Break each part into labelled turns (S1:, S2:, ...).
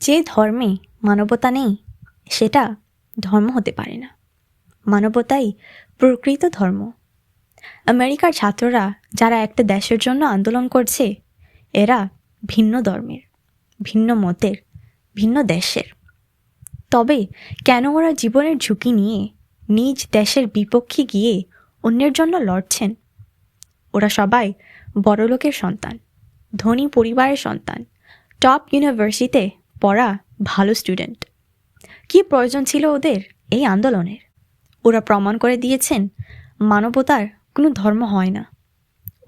S1: যে ধর্মে মানবতা নেই, সেটা ধর্ম হতে পারে না। মানবতাই প্রকৃত ধর্ম। আমেরিকার ছাত্ররা যারা একটা দেশের জন্য আন্দোলন করছে, এরা ভিন্ন ধর্মের, ভিন্ন মতের, ভিন্ন দেশের। তবে কেন ওরা জীবনের ঝুঁকি নিয়ে নিজ দেশের বিপক্ষে গিয়ে অন্যের জন্য লড়ছেন? ওরা সবাই বড়লোকের সন্তান, ধনী পরিবারের সন্তান টপ ইউনিভার্সিটিতে পড়া ভালো স্টুডেন্ট কী প্রয়োজন ছিল ওদের এই আন্দোলনের? ওরা প্রমাণ করে দিয়েছেন মানবতার কোনো ধর্ম হয় না।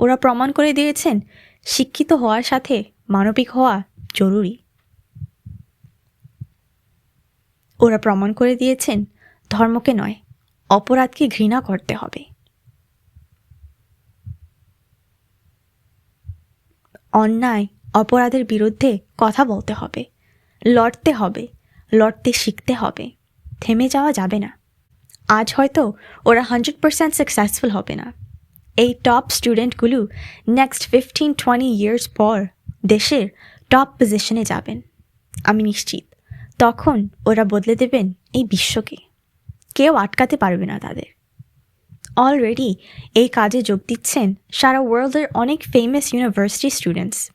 S1: ওরা প্রমাণ করে দিয়েছেন শিক্ষিত হওয়ার সাথে মানবিক হওয়া জরুরি। ওরা প্রমাণ করে দিয়েছেন ধর্মকে নয়, অপরাধকে ঘৃণা করতে হবে। অন্যায়, অপরাধের বিরুদ্ধে কথা বলতে হবে। লড়তে হবে, লড়তে শিখতে হবে। থেমে যাওয়া যাবে না। আজ হয়তো ওরা হান্ড্রেড পার্সেন্ট সাকসেসফুল হবে না। এই টপ স্টুডেন্টগুলো নেক্সট ফিফটিন টোয়েন্টি ইয়ার্স পর দেশের টপ পজিশনে যাবেন। আমি নিশ্চিত তখন ওরা বদলে দেবেন এই বিশ্বকে। কেউ আটকাতে পারবে না তাদের। অলরেডি এই কাজে যোগ দিচ্ছেন সারা ওয়ার্ল্ডের অনেক ফেমাস ইউনিভার্সিটি স্টুডেন্টস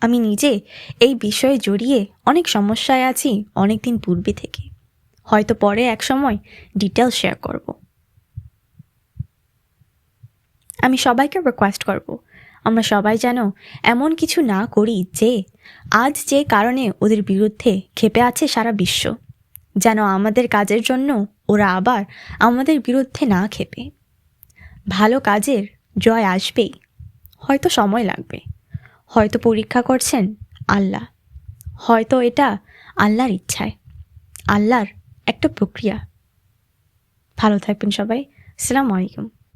S1: আমি নিজে এই বিষয়ে জড়িয়ে অনেক সমস্যায় আছি অনেক দিন পূর্বে থেকে। হয়তো পরে এক সময় ডিটেল শেয়ার করব। আমি সবাইকে রিকোয়েস্ট করব, আমরা সবাই যেন এমন কিছু না করি যে আজ যে কারণে ওদের বিরুদ্ধে ক্ষেপে আছে সারা বিশ্ব, যেন আমাদের কাজের জন্য ওরা আবার আমাদের বিরুদ্ধে না খেপে ভালো কাজের জয় আসবেই, হয়তো সময় লাগবে। হয়তো পরীক্ষা করছেন আল্লাহ। হয়তো এটা আল্লাহর ইচ্ছায়। আল্লাহর একটা প্রক্রিয়া। ভালো থাকবেন সবাই। আসসালামু আলাইকুম।